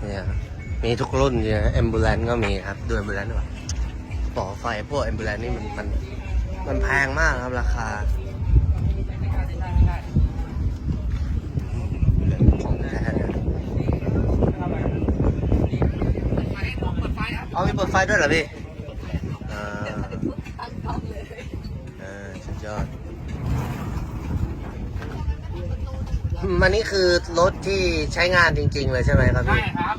เนี่ยมีทุกรุ่นเลยนะ ambulance ก็มีครับดู ambulance ดีกว่าต่อไฟพวก ambulance นี่มันมันมันแพงมากครับราคาของแท้เนี่ยเอามีเปิดไฟด้วยเหรอพี่อ่าอ่าสุดยอด มันนี่คือรถที่ใช้งานจริง ๆ เลยใช่ไหมครับใช่พี่ครับ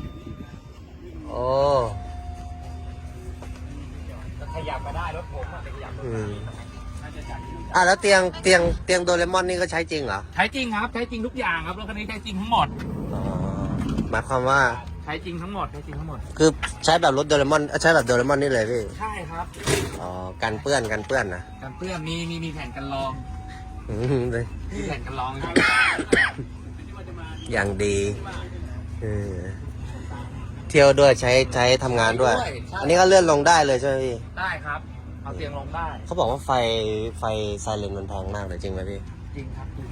โอ้จะขยับมาได้รถผมอะจะขยับอืมน่าจะจัดอะแล้วเตียงเตียงเตียงโดเรมอนนี่ก็ใช้จริงเหรอใช้จริงครับใช้จริงทุกอย่างครับรถคันนี้ใช้จริงทั้งหมด อ๋อหมายความว่าใช้จริงทั้งหมดใช้จริงทั้งหมด คือใช้แบบรถโดเรมอนเอ้ยใช้แบบโดเรมอนนี่เลยพี่ใช่ครับ อ๋อกันเปื้อนกันเปื้อนนะ กันเปื้อนมีมีมีแผ่นกันรองอืม เลยมีแผ่นกันรองอย่างดีเออเที่ยวด้วยใช้ใช้ทำงานด้วย อันนี้ก็เลื่อนลงได้เลยใช่ไหมพี่ ได้ครับ เอาเตียงลงได้ เขาบอกว่าไฟไฟไซเรนมันแพงมากเลยจริงไหมพี่ จริงครับจริง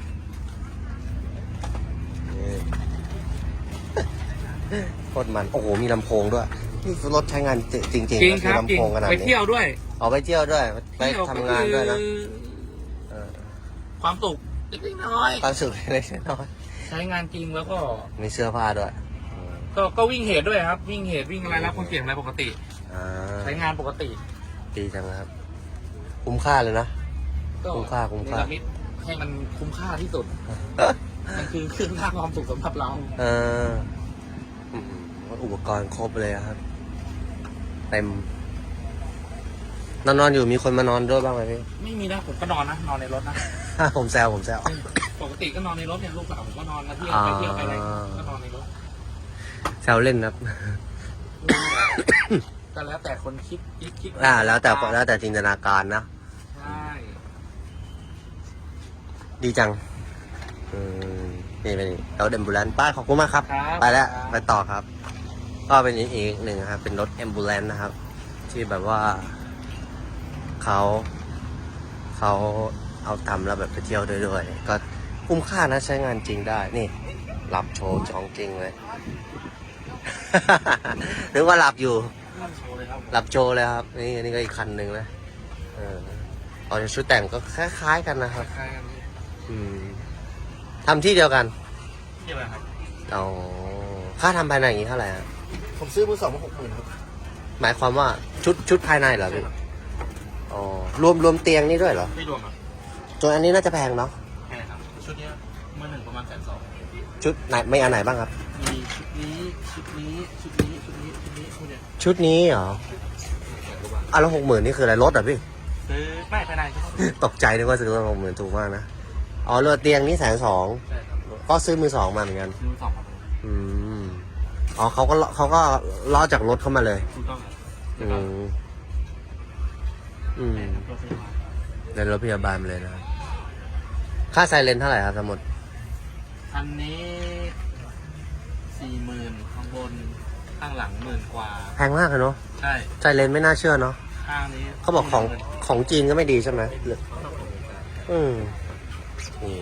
โคตรมัน โอ้โห มีลำโพงด้วย นี่รถใช้งานจริงๆจริงจริงครับลำจริงโพงขนาดไปนี้เที่ยวด้วย เอาไปเที่ยวด้วย ไปเที่ยวทำงานด้วยนะก็ คือเออความสุขเล็กๆน้อยความสุขเล็กๆน้อยๆใช้งานจริงแล้วก็ๆมีเสื้อผ้าด้วยอืมก็ก็วิ่งเหตุด้วยครับ วิ่งเหตุวิ่งอะไรรับคนเสี่ยงอะไรปกติ อ่าใช้งานปกติดีจังนะครับ คุ้มค่าเลยนะ ก็คุ้มค่าคุ้มค่า เนรมิตให้มันคุ้มค่าที่สุดมันคือเครื่องสร้างความสุขสำหรับเราเอออืมอุปกรณ์ครบเลยอะครับ เต็ม นอนนอนๆอยู่มีคนมานอนด้วยบ้างไหมพี่ ไม่มีนะผมก็นอนนะนอนในรถนะ ผมแซวผมแซว ปกติก็นอนในรถเนี่ยลูกสาวผมก็นอนมาเที่ยวอ่าไปเที่ยวไปอะไรก็นอนในรถแซวเล่นครับ ก็แล้วแต่คนคิดคิดคิดอ่า แล้วแต่แล้วแต่จินตนาการนะ ใช่ดีจัง อืมนี่เป็นรถเอมบูเลนป้าขอบคุณมากครับครับ ไปแล้วไปต่อครับ ก็เป็นอีกอีกหนึ่งนะครับ เป็นรถเอมบูเลนนะครับ ที่แบบว่า เขาเขาเอาทำแล้วแบบไปเที่ยวด้วยด้วยก็คุ้มค่านะใช้งานจริงได้นี่หลับโชว์จองจริงเลยนึกว่าหลับอยู่นั่งโชว์เลยครับหลับโชว์เลยครับ นี่อันนี้ก็อีกคันหนึ่งนะเออตอนชุดแต่งก็คล้าย ๆ กันนะครับใช่กันอืมทำที่เดียวกันที่อะไรครับอ๋อค่าทำภายในอย่างนี้เท่าไหร่ฮะผมซื้อมือสองมาหกหมื่นครับ หมายความว่าชุดชุดภายในเหรอพี่ อ๋อรวมรวมเตียงนี่ด้วยเหรอไม่รวมครับจนอันนี้น่าจะแพงเนาะใช่ครับ ชุดเนี้ยมือหนึ่งประมาณแสนสองชุดไหนไม่อันไหนบ้างครับ มีชุดนี้ ชุดนี้ ชุดนี้ ชุดนี้ ชุดนี้ชุดเนี้ยชุดนี้เหรอแสนกว่าบาทอะแล้วหกหมื่นนี่คืออะไรรถเหรอพี่ ซื้อไม่ภายในใช่ไหมตกใจนึกว่าซื้อมาหกหมื่นถูกมากนะอ๋อเรือเตียงนี่แสนสองใช่ครับก็ซื้อมือสองมาเหมือนกัน มือสองครับอืมอ๋อเขาก็เขาก็ล้อจากรถเข้ามาเลยถูกต้องครับอืมอืมตัวซื้ อมาในรถพยาบาลมาเลยนะครับค่าไซเรนเท่าไหร่ครับทั้งหมดอันนี้สี่หมื่นข้างบนข้างหลังหมื่นกว่า แพงมากเลยเนาะใช่ไซเรนไม่น่าเชื่อเนาะข้างนี้เขาบอกของของจีนก็ไม่ดีใช่ไหมหรืออืมนี่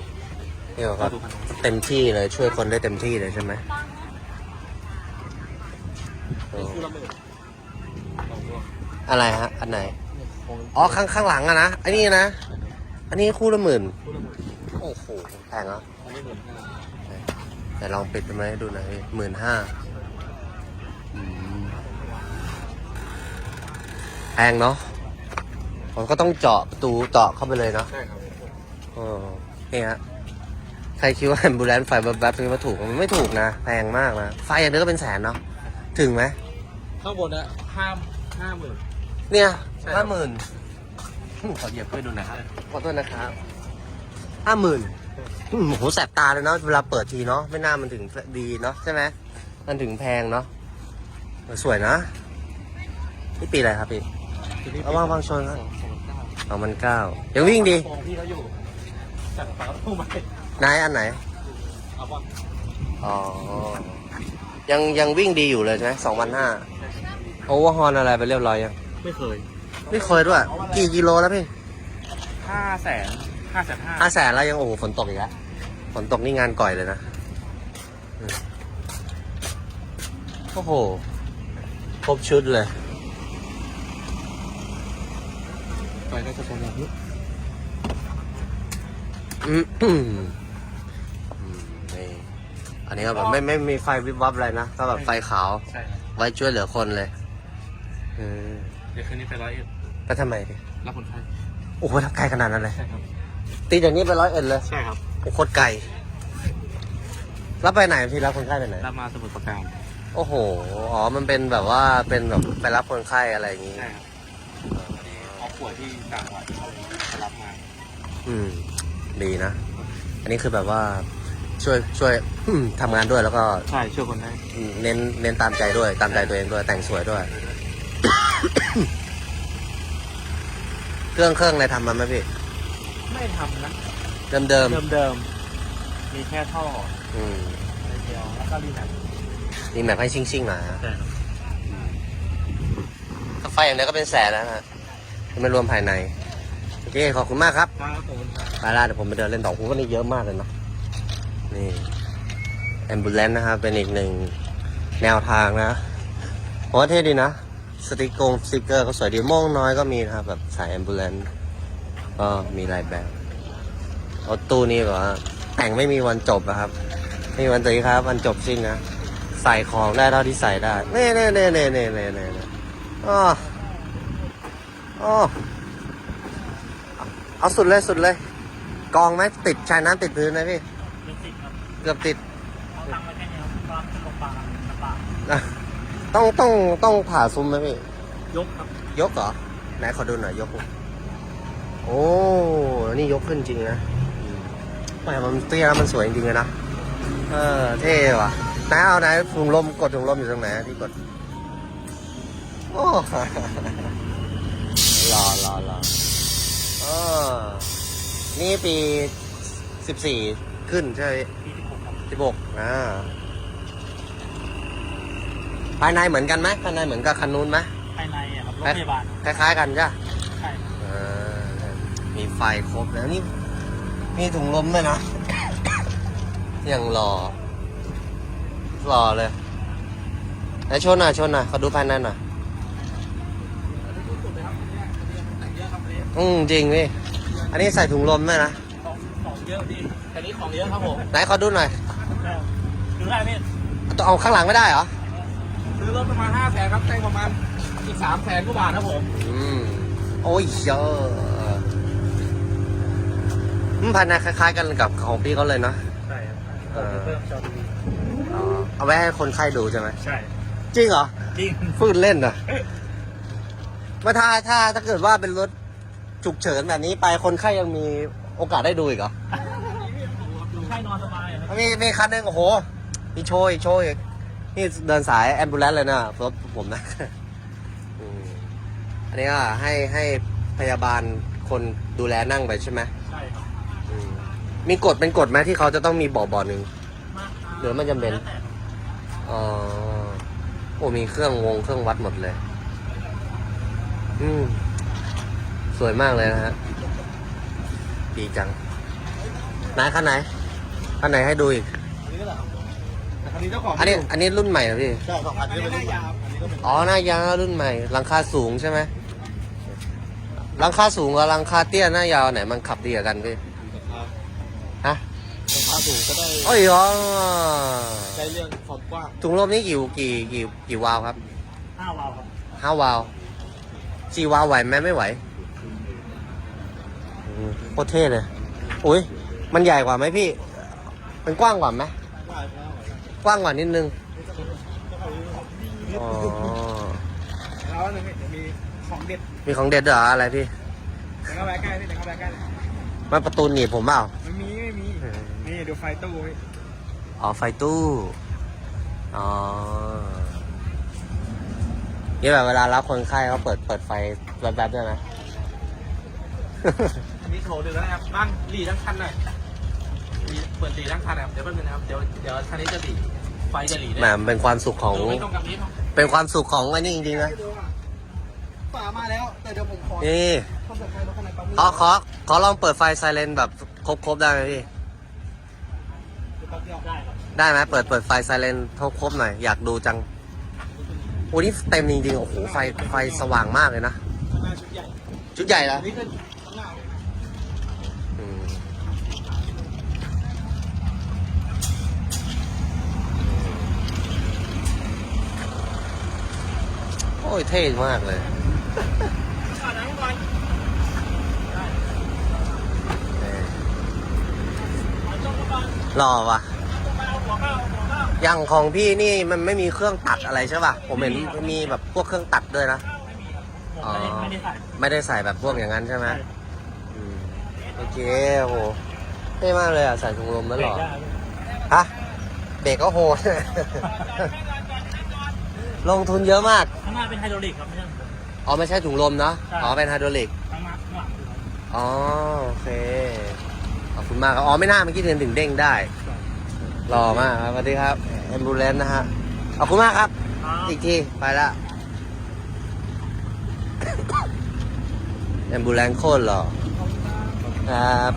นี่ก็ก็ดูพันเต็มที่เลยช่วยคนได้เต็มที่เลยใช่ไหมเออคู่ละหมื่นสองตัวอะไรฮะ อันไหนเนี่ยโค้ง อ๋อข้างข้างหลังอะนะอันนี้นะ อันนี้คู่ละหมื่นคู่ละหมื่นโอ้โหแพงเนาะอันนี้หมื่นห้าแต่ลองปิดดูไหมให้ดูหน่อยหมื่นห้าแพงเนาะผมก็ต้องเจาะประตูเจาะเข้าไปเลยเนาะใช่ครับเออนี่ฮะใครคิดว่าแอมบูเลนไฟแบบแบบนี้ว่าถูกมันไม่ถูกนะแพงมากนะไฟอันนี้ก็เป็นแสนเนาะถึงไหมข้างบนนะห้าห้าหมื่นเนี่ยใช่ ห้าหมื่นขอเหยียบเพื่อดูนะครับ ขอโทษนะครับห้าหมื่นโอ้โหแสบตาเลยเนาะเวลาเปิดทีเนาะไม่น่ามันถึงดีเนาะใช่ไหมมันถึงแพงเนาะเออสวยนะนี่ปีอะไรครับพี่เอาวางวางชนครับสองสองเก้าสองพันเก้ายังวิ่งดีฟองพี่เขาอยู่จัดฝาตู้ไหมนายอันไหนเอาป่ะอ๋อยังยังวิ่งดีอยู่เลยใช่ไหมสองพันห้าโอเวอร์ฮอนอะไรไปเรียบร้อยยัง ไม่เคย ไม่เคยด้วย กี่กิโลแล้วพี่ห้าแสนห้าแสนห้าห้าแสนแล้วยังโอ้โหฝนตกอีกแล้วฝนตกนี่งานก่อยเลยนะอืมโอ้โหครบชุดเลยไฟก็จะเป็นแบบนี้อืมอืมนี่อันนี้ก็แบบไม่ไม่ไม่มีไฟวิบวับอะไรนะก็แบบไฟขาว ใช่ครับไว้ช่วยเหลือคนเลยเออเดี๋ยวคืนนี้ไปร้อยเอ็ด ไปทำไมดิรับคนไข้โอ้โหทำไกลขนาดนั้นเลย ใช่ครับ ตีจากนี้ไปร้อยเอ็ดเลยใช่ครับ โอ้โหโคตรไกล รับไปไหนพี่รับคนไข้ไปไหน รับมาสมุดประการโอ้โห อ๋อ มันเป็นแบบว่า เป็นแบบไปรับคนไข้อะไรอย่างงี้ ใช่ครับพอดีเขาป่วยที่ต่างจังหวัดเขาเลยไปรับมา อืม ดีนะ อันนี้คือแบบว่าช่วยช่วย ทำงานด้วยแล้วก็ ใช่ช่วยคนได้ เน้นเน้นตามใจด้วยตามใจตัวเองด้วยแต่งสวยด้วย เครื่องเครื่องอะไรทำมาไหมพี่ ไม่ทำนะเดิมเดิมเดิมเดิมๆมีแค่ท่อๆอืมเดียวแล้วก็รีแมทมีแบบให้ชิ่งชิ่งๆหน่อยฮะใช่ครับถ้าไฟอย่างนี้ก็เป็นแสนแล้วนะฮะไม่รวมภายในโอเคขอบคุณมากครับครับผมครับไปละเดี๋ยวผมไปเดินเล่นต่อผมก็นี่เยอะมากเลยเนาะนี่แอมบูเลนนะครับเป็นอีกหนึ่งแนวทางนะผมว่าเท่ดีนะ สติกกงสติกเกอร์ก็สวยดีม่งน้อยก็มีนะครับ แบบสายแอมบูเลนก็มีหลายแบบรถตู้นี้แบบว่าแต่งไม่มีวันจบนะครับไม่มีวันจบครับวันจบสิ้นนะใส่ของได้เท่าที่ใส่ได้เน่เน่เน่เน่เน่เน่เน่อ๋ออ๋อเอาสุดเลยสุดเลย กองไหมติดชายน้ำติดพื้นนะพี่เกือบติดครับเกือบติดเอาตังค์มาแค่นี้ครับรับจะลงปากลำบาก ต้องต้องต้องผ่าซุ้มไหมพี่ ยกครับ ยกเหรอ ไหนขอดูหน่อยยก โอ้ นี่ยกขึ้นจริงนะแหมมันเตี้ยแล้วมันสวยจริงๆเลยนะ เออ เท่ว่ะไหนเอาไหนถุงลมกดถุงลมอยู่ตรงไหนที่กด โอ้รอรอรอเออ นี่ปีสิบสี่ขึ้นใช่ไหมปีที่หกครับสิบหกอ่า ภายในเหมือนกันไหมภายในเหมือนกับคันนู้นไหมภายในอะครับรถพยาบาลคล้ายๆกันจ้ะใช่เออมีไฟครบแล้วนี่มีถุงลมด้วยนะยังรอรอเลยไหนชนหน่อยชนหน่อยขอดูภายในหน่อยอืมจริงพี่อันนี้ใส่ถุงลมด้วยนะของของเยอะดีอันนี้ของเยอะครับผมไหนขอดูหน่อยดูได้พี่ต้องเอาข้างหลังไม่ได้เหรอ ซื้อรถประมาณห้าแสนครับแต่งประมาณอีกสามแสนกว่าบาทครับผมอืมโอ้ยเยอะอืมภายในคล้าย ๆ กันกับของพี่เขาเลยเนาะใช่ครับเออเพิ่มจอทีวีอ๋อเอาไว้ให้คนไข้ดูใช่ไหมใช่ จริงเหรอจริงพูดเล่นนะมาถ้าถ้าถ้าเกิดว่าเป็นรถฉุกเฉินแบบนี้ไปคนไข้ยังมีโอกาสได้ดูอีกเหรอให้นอนสบายอะครับมีมีคันหนึงโอ้โห มีโชยโชย นี่เดินสายแอมบูเลนเลยนะรถผมนะอืมอันนี้ก็ให้ให้พยาบาลคนดูแลนั่งไปใช่ไหมใช่ครับอืมมีกฎเป็นกฎไหมที่เขาจะต้องมีบ่อบ่อหนึ่งมากหรือมันจำเป็นแล้วแต่อ๋อโอ้มีเครื่องวงเครื่องวัดหมดเลย อืม สวยมากเลยนะฮะดีจังไหนคันไหนคันไหนให้ดูอีกอันนี้ก็เหรอ แต่คันนี้เจ้าของอันนี้อันนี้รุ่นใหม่เหรอพี่ ใช่สองคันนี้เป็นรุ่นยาวอันนี้ก็เป็นอ๋อหน้ายาวรุ่นใหม่หลังคาสูงใช่ไหมหลังคาสูงกับหลังคาเตี้ยหน้ายาวไหนมันขับดีกว่ากันพี่ฮะราคาสูงก็ได้โอ้ยอ๋อได้เรื่องความกว้างถุงลมนี่กี่กี่กี่กี่วาล์วครับห้าวาล์วครับห้าวาล์วสี่วาล์วไหวไหมไม่ไหวอืมโคตรเท่เลยอุ้ยมันใหญ่กว่าไหมพี่ มันกว้างกว่าไหมกว้างก ว่านิดนึงอ๋อแล้วนึงเดี๋ยวมีของเด็ดมีของเด็ดเหรออะไรพี่เดี๋ยวเข้าไปใกล้พี่เดี๋ยวเข้าไปใกล้มันประตูหนีบผมเปล่าไม่มีไม่มีนี่ดูไฟตู้พี่อ๋อไฟตู้อ๋อนี่แบบเวลารับคนไข้เขาเปิดเปิดไฟแวบๆด้วยไหมอันนี้โถดึงแล้วนะครับบ้านหลีทั้งคันหน่อยหลีเปิดหลีทั้งคันนะครับเดี๋ยวแป๊บนึงนะครับเดี๋ยวเดี๋ยวคันนี้จะหลี ไฟจะหลีได้แหมมันเป็นความสุขของ ดูไม่ตรงกับนี้เนาะเป็นความสุขของอันนี้จริงๆนะฝามาแล้ว แต่เดี๋ยวผมขอนี่ความสำคัญรถคันไหนปั๊มขอขอขอลองเปิดไฟไซเรนแบบครบๆได้ไหมพี่แป๊บเดียวได้ครับได้ไหมเปิดเปิดไฟไซเรนครบๆหน่อย อยากดูจังโอ้นี่เต็มจริงๆโอ้โหไฟไฟสว่างมากเลยนะ ข้างหน้าชุดใหญ่ชุดใหญ่แล้วนี่ก็ข้างหน้า อืมโอ้ ยเท่มากเลยก่อนนะก่อนเออขอจงก่อนหล่อวะอย่างของพี่นี่มันไม่มีเครื่องตัดอะไรใช่ป่ะ ผมเห็นมีแบบพวกเครื่องตัดด้วยนะผมไม่ได้ไม่ได้ใส่แบบพวกอย่างนั้นใช่ไหมโอเคโหเท่มากเลยอะ ใส่ถุงลมแล้วหรอ ฮะเบรกก็โหด ลงทุนเยอะมาก ข้างหน้าเป็นไฮดรอลิกครับไม่ใช่อ๋อไม่ใช่ถุงลมเนาะ ใช่ อ๋อเป็นไฮดรอลิก ข้างหน้าข้างหลังคืออ๋อโอเค ขอบคุณมากครับ อ๋อไม่น่าเมื่อกี้เดินถึงเด้งได้ หล่อมากครับสวัสดีครับแอมบูเลนนะฮะ ขอบคุณมากครับ อีกที ไปละ แอมบูเลนโคตรหล่อครับ